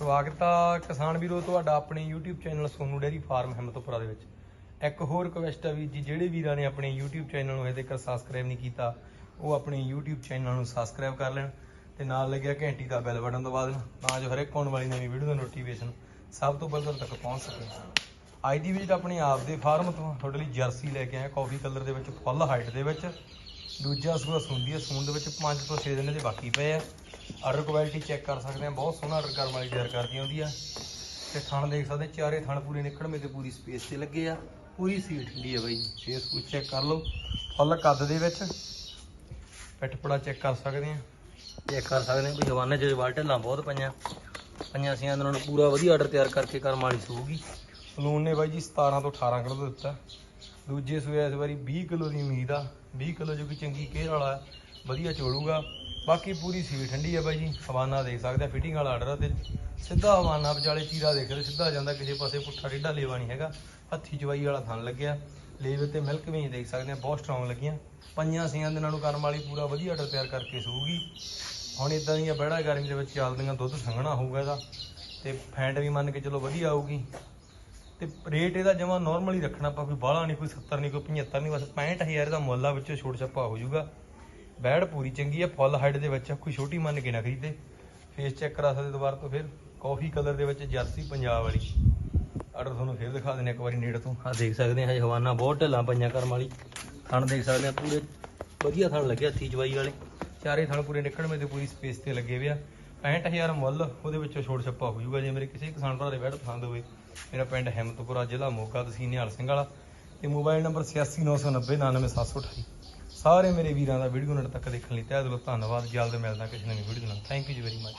ਸਵਾਗਤ ਆ ਕਿਸਾਨ ਵੀਰੋ, ਤੁਹਾਡਾ ਆਪਣੇ YouTube channel Sonu dairy farm Himmatpura ਦੇ ਵਿੱਚ। ਇੱਕ ਹੋਰ ਰਿਕਵੈਸਟ ਆ ਵੀ ਜੀ, ਜਿਹੜੇ ਵੀਰਾਂ ਨੇ ਆਪਣੇ YouTube ਚੈਨਲ ਨੂੰ ਹਜੇ ਤੱਕ ਸਬਸਕ੍ਰਾਈਬ ਨਹੀਂ ਕੀਤਾ, ਉਹ ਆਪਣੇ YouTube ਚੈਨਲ ਨੂੰ ਸਬਸਕ੍ਰਾਈਬ ਕਰ ਲੈਣ ਤੇ ਨਾਲ ਲੱਗਿਆ ਘੰਟੀ ਦਾ ਬੈਲ ਬਟਨ ਦਬਾ ਦੇਣ, ਤਾਂ ਜੋ ਹਰੇਕ ਆਉਣ ਵਾਲੀ ਨਵੀਂ ਵੀਡੀਓ ਦਾ ਨੋਟੀਫਿਕੇਸ਼ਨ ਸਭ ਤੋਂ ਪਹਿਲਾਂ ਤੱਕ ਪਹੁੰਚ ਸਕੇ। ਅੱਜ ਦੀ ਵਿਜ਼ਿਟ ਆਪਣੇ ਆਪ ਦੇ ਫਾਰਮ ਤੋਂ, ਤੁਹਾਡੇ ਲਈ ਜਰਸੀ ਲੈ ਕੇ ਆਇਆ ਕਾਫੀ ਕਲਰ ਦੇ ਵਿੱਚ ਫੁੱਲ ਹਾਈਟ ਦੇ ਵਿੱਚ, ਦੂਜਾ ਸੂਆ ਸੁੰਦੀ ਹੈ ਸੂਣ ਦੇ ਵਿੱਚ 5 ਤੋਂ 6 ਦਿਨ ਦੇ ਬਾਕੀ ਪਏ ਆ। ਆਰਡਰ ਕੁਆਲਿਟੀ ਚੈੱਕ ਕਰ ਸਕਦੇ ਆ ਬਹੁਤ ਸੋਹਣਾ ਆਰਡਰ ਕਰਨ ਵਾਲੀ ਤਿਆਰ ਕਰਦੀ ਆਉਂਦੀ ਆ। ਤੇ ਥਣ ਦੇਖ ਸਕਦੇ, ਚਾਰੇ ਥਣ ਪੂਰੇ ਨਿਕਲਵੇਂ ਤੇ ਪੂਰੀ ਸਪੇਸ ਤੇ ਲੱਗੇ ਆ। ਪੂਰੀ ਸੀਟ ਠੰਡੀ ਆ ਬਾਈ ਫੇਸ ਕੁ ਚੈੱਕ ਕਰ ਲਓ। ਫੁੱਲ ਕੱਦ ਦੇ ਵਿੱਚ। ਪਿੱਠ ਪੜਾ ਚੈੱਕ ਕਰ ਸਕਦੇ ਆ ਚੈੱਕ ਕਰ ਸਕਦੇ ਆ ਵੀ ਹਵਾਨੇ ਚ ਵਾਲ ਢਿੱਲਾਂ ਬਹੁਤ ਪਈਆਂ। ਪਈਆਂ ਅਸੀਂ ਇਹਨਾਂ ਨੂੰ ਪੂਰਾ ਵਧੀਆ ਆਰਡਰ ਤਿਆਰ ਕਰਕੇ ਕਰਮ ਵਾਲੀ ਸੂਗੀ। ਸਲੂਨ ਨੇ ਬਾਈ ਜੀ 17 ਤੋਂ 18 ਕਿਲੋ ਦਿੱਤਾ। ਦੂਜੇ ਸੂਏ ਇਸ ਵਾਰੀ 20 ਕਿਲੋ ਦੀ ਉਮੀਦ ਆ। 20 ਕਿਲੋ ਜੋ ਕਿ ਚੰਗੀ ਕੇਅਰ ਵਾਲਾ ਵਧੀਆ ਚੋਲੂਗਾ। ਬਾਕੀ ਪੂਰੀ ਸੀਲ ਠੰਡੀ ਆ ਬਾਈ ਜੀ, ਹਵਾਨਾ ਦੇਖ ਸਕਦੇ ਆ ਫਿਟਿੰਗ ਵਾਲਾ ਆਰਡਰ ਆ ਤੇ ਸਿੱਧਾ ਹਵਾਨਾ ਵਿਚਾਲੇ ਚੀਰਾ ਦੇਖਦੇ ਸਿੱਧਾ ਜਾਂਦਾ ਕਿਸੇ ਪਾਸੇ, ਪੁੱਠਾ ਟੇਢਾ ਲੇਵਾ ਨਹੀਂ ਹੈਗਾ, ਹੱਥੀ ਜਵਾਈ ਵਾਲਾ ਥਣ ਲੱਗਿਆ, ਲੇਵੇ ਤੇ ਮਿਲਕ ਵੀ ਦੇਖ ਸਕਦੇ ਆ, ਬਹੁਤ ਸਟਰੋਂਗ ਲੱਗੀਆਂ। ਪੰਜਾਂ ਸੀਆਂ ਦੇ ਨੂੰ ਕਰਮ ਵਾਲੀ ਪੂਰਾ ਵਧੀਆ ਆਰਡਰ ਤਿਆਰ ਕਰਕੇ ਸੂਗੀ ਹੁਣ ਇਦਾਂ ਦੀਆਂ ਬੜਾ ਗਰਮੀ ਦੇ ਵਿੱਚ ਚੱਲਦੀਆਂ, ਦੁੱਧ ਸੰਘਣਾ ਹੋਊਗਾ ਇਹਦਾ, ਤੇ ਫੈਂਟ ਵੀ ਮੰਨ ਕੇ ਚਲੋ ਵਧੀਆ ਆਊਗੀ। ਤੇ ਰੇਟ ਇਹਦਾ ਜਮਾ ਨਾਰਮਲ ਹੀ ਰੱਖਣਾ, ਆਪਾਂ ਕੋਈ ਬਾਹਲਾ ਨਹੀਂ ਕੋਈ 70 ਨਹੀਂ ਕੋਈ 75 ਨਹੀਂ ਬਸ 65000 ਦਾ ਮੁੱਲ ਆ, ਵਿੱਚੋਂ ਛੋਟ ਛੱਪਾ ਹੋ ਜਾਊਗਾ। ਬੈੜ ਪੂਰੀ ਚੰਗੀ ਆ, ਫੁੱਲ ਹਾਈਟ ਦੇ ਵਿੱਚ ਕੋਈ ਛੋਟੀ ਮੰਨ ਕੇ ਨਾ ਖਰੀਦੇ। ਫੇਸ ਚੈੱਕ ਕਰਾ ਸਕਦੇ ਦੁਬਾਰਾ ਤੋਂ ਫਿਰ। ਕਾਫੀ ਕਲਰ ਦੇ ਵਿੱਚ ਜਰਸੀ ਪੰਜਾਬ ਵਾਲੀ। ਆਰਡਰ ਤੁਹਾਨੂੰ ਫਿਰ ਦਿਖਾ ਦਿੰਦੇ ਇੱਕ ਵਾਰੀ ਨੇੜੇ ਤੋਂ। ਆ ਦੇਖ ਸਕਦੇ ਹਾਂ ਹਜੇ ਹਵਾਨਾ ਬਹੁਤ ਢਿੱਲਾਂ ਪਈਆਂ ਕਰਮ ਵਾਲੀ। ਥਣ ਦੇਖ ਸਕਦੇ ਆ ਪੂਰੇ ਵਧੀਆ ਥਣ ਲੱਗਿਆ ਥੀ ਜਵਾਈ ਵਾਲੇ। ਚਾਰੇ ਥਣ ਪੂਰੇ ਨਿਕਲਵੇਂ ਤੇ ਪੂਰੀ ਸਪੇਸ ਤੇ ਲੱਗੇ ਹੋਏ ਆ। 65000 ਮੁੱਲ, ਉਹਦੇ ਵਿੱਚੋਂ ਛੋਟ ਛੱਪਾ ਹੋ ਜਾਊਗਾ। ਜੇ ਮੇਰੇ ਕਿਸੇ ਕਿਸਾਨ ਭਰਾ ਦੇ ਬੈਠ ਪਸੰਦ ਹੋਵੇ, ਮੇਰਾ ਪਿੰਡ ਹਿੰਮਤਪੁਰਾ ਜ਼ਿਲ੍ਹਾ ਮੋਗਾ ਤਹਿਸੀਲ ਨਿਹਾਲ ਸਿੰਘ ਵਾਲਾ। ਤੇ ਮੋਬਾਈਲ ਨੰਬਰ 8699099728 ਸਾਰੇ ਮੇਰੇ ਵੀਰਾਂ ਦਾ ਵੀਡੀਓ ਨੇੜ ਤੱਕ ਦੇਖਣ ਲਈ ਤਹਿ ਦਿਲੋਂ ਧੰਨਵਾਦ। ਜਲਦ ਮਿਲਦਾ ਕਿਸੇ ਨਵੀਂ ਵੀਡੀਓ ਨਾਲ। Thank you ji very much